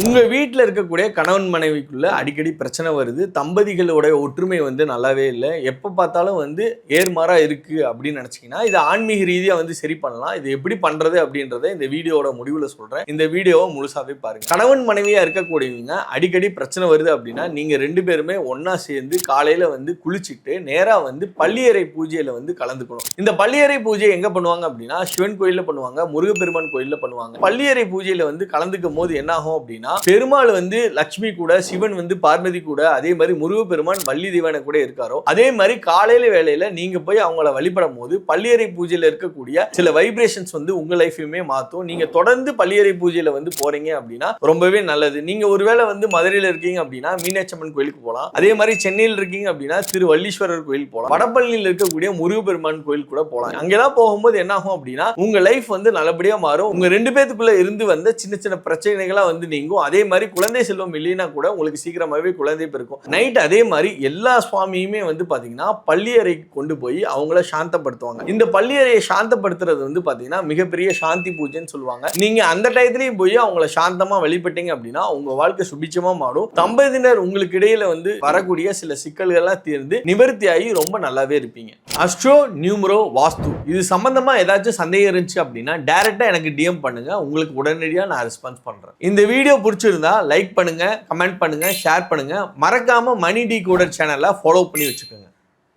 உங்க வீட்டில் இருக்கக்கூடிய கணவன் மனைவிக்குள்ள அடிக்கடி பிரச்சனை வருது. தம்பதிகளுடைய ஒற்றுமை வந்து நல்லாவே இல்லை. எப்போ பார்த்தாலும் வந்து ஏர்மாறா இருக்கு அப்படின்னு நினச்சிங்கன்னா இது ஆன்மீக ரீதியாக வந்து சரி பண்ணலாம். இது எப்படி பண்றது அப்படின்றத இந்த வீடியோவோட முடிவில் சொல்றேன். இந்த வீடியோவை முழுசாவே பாருங்க. கணவன் மனைவியா இருக்கக்கூடியவங்க அடிக்கடி பிரச்சனை வருது அப்படின்னா நீங்க ரெண்டு பேருமே ஒன்றா சேர்ந்து காலையில வந்து குளிச்சுட்டு நேராக வந்து பள்ளியறை பூஜையில வந்து கலந்துக்கணும். இந்த பள்ளியறை பூஜை எங்க பண்ணுவாங்க அப்படின்னா சிவன் கோயிலில் பண்ணுவாங்க முருகப்பெருமான் கோயிலில் பண்ணுவாங்க. பள்ளியறை பூஜையில வந்து கலந்துக்கும் போது என்னாகும் அப்படின்னா பெருமாள் வந்து லட்சுமி கூட சிவன் வந்து பார்வதி கூட அதே மாதிரி முருகப்பெருமான் வள்ளி தேவனை கூட இருக்காரோ அதே மாதிரி காலையில வேலையில நீங்க போய் அவங்கள வழிபடும் போது பள்ளியறை பூஜையில இருக்கக்கூடிய சில வைப்ரேஷன்ஸ் வந்து உங்க லைஃபையுமே மாத்தும். நீங்க தொடர்ந்து பள்ளியறை பூஜையில வந்து போறீங்க அப்படின்னா ரொம்பவே நல்லது. நீங்க ஒருவேளை வந்து மதுரையில இருக்கீங்க அப்படின்னா மீனாட்சம்மன் கோயிலுக்கு போகலாம் அதே மாதிரி சென்னையில் இருக்கீங்க அப்படின்னா திரு வள்ளீஸ்வரர் கோயில் போகலாம் வடபழனியில் இருக்கக்கூடிய முருகப்பெருமான் கோயில் கூட போகலாம் அங்கெல்லாம் போகும்போது என்ன ஆகும் அப்படின்னா உங்க லைஃப் வந்து நல்லபடியா மாறும். உங்க ரெண்டு பேத்துக்குள்ள இருந்து வந்த சின்ன சின்ன பிரச்சனைகளா வந்து நீங்கும் அதே மாதிரி குழந்தை செல்வம் இல்லைன்னா கூட உங்களுக்கு சீக்கிரமாகவே குழந்தை பிறக்கும். நைட் அதே மாதிரி எல்லா சுவாமியுமே வந்து பார்த்தீங்கன்னா பள்ளியறைக்கு கொண்டு போய் அவங்கள சாந்தப்படுத்துவாங்க. இந்த பள்ளியறையை சாந்தப்படுத்துறது வந்து பார்த்தீங்கன்னா மிகப்பெரிய சாந்தி பூஜைன்னு சொல்லுவாங்க. நீங்கள் அந்த டயத்துலயும் போய் அவங்கள சாந்தமாக வழிபட்டீங்க அப்படின்னா உங்கள் வாழ்க்கை சுபிச்சமாக மாறும். தம்பதியினர் உங்களுக்கு இடையில வந்து வரக்கூடிய சில சிக்கல்கள்லாம் தீர்ந்து நிவர்த்தி ஆகி ரொம்ப நல்லாவே இருப்பீங்க. Astro numero vastu. இது சம்பந்தமா ஏதாச்சும் சந்தேகம் இருந்துச்சு அப்படின்னா டைரக்டா எனக்கு டிஎம் பண்ணுங்க. உங்களுக்கு உடனடியாக நான் ரெஸ்பான்ஸ் பண்றேன். இந்த வீடியோ பிடிச்சிருந்தா லைக் பண்ணுங்க கமெண்ட் பண்ணுங்க ஷேர் பண்ணுங்க. மறக்காம மணி டி கூடர் சேனலை ஃபாலோ பண்ணி வச்சுக்கோங்க.